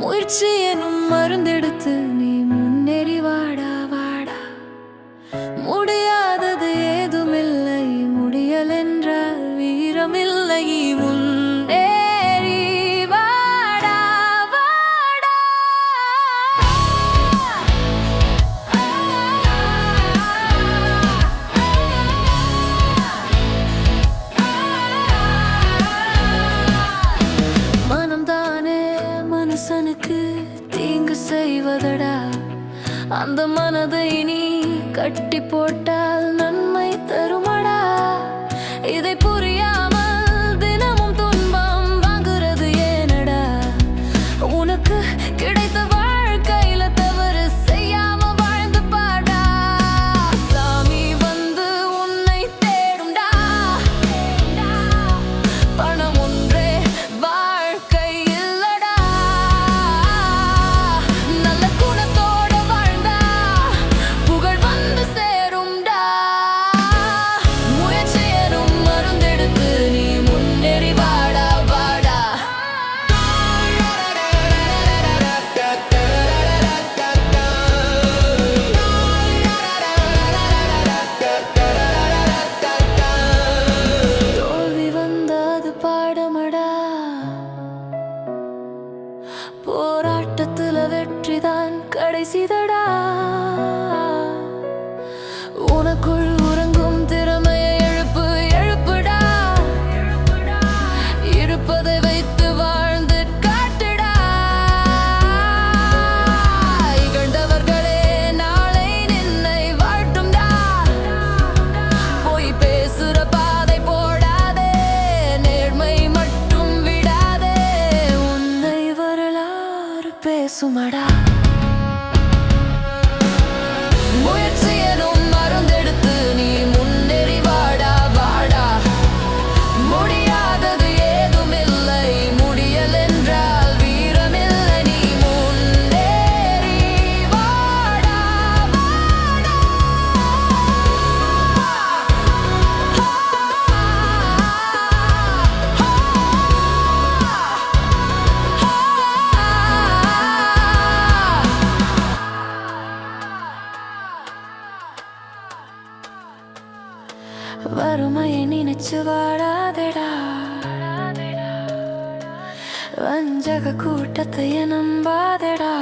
முயற்சி எனும் மருந்தெடுத்து நீ முன்னேறி வாடா. அந்த மனதை நீ கட்டி போட்டால் நன்மை தருமா? போராட்டத்துல வெற்றிதான் கடைசிதடா. உனக்குள் சுமடா. வறுமையை நினைச்சு வாழாதடா. வஞ்சக கூட்டத்தைய நம்பாதடா.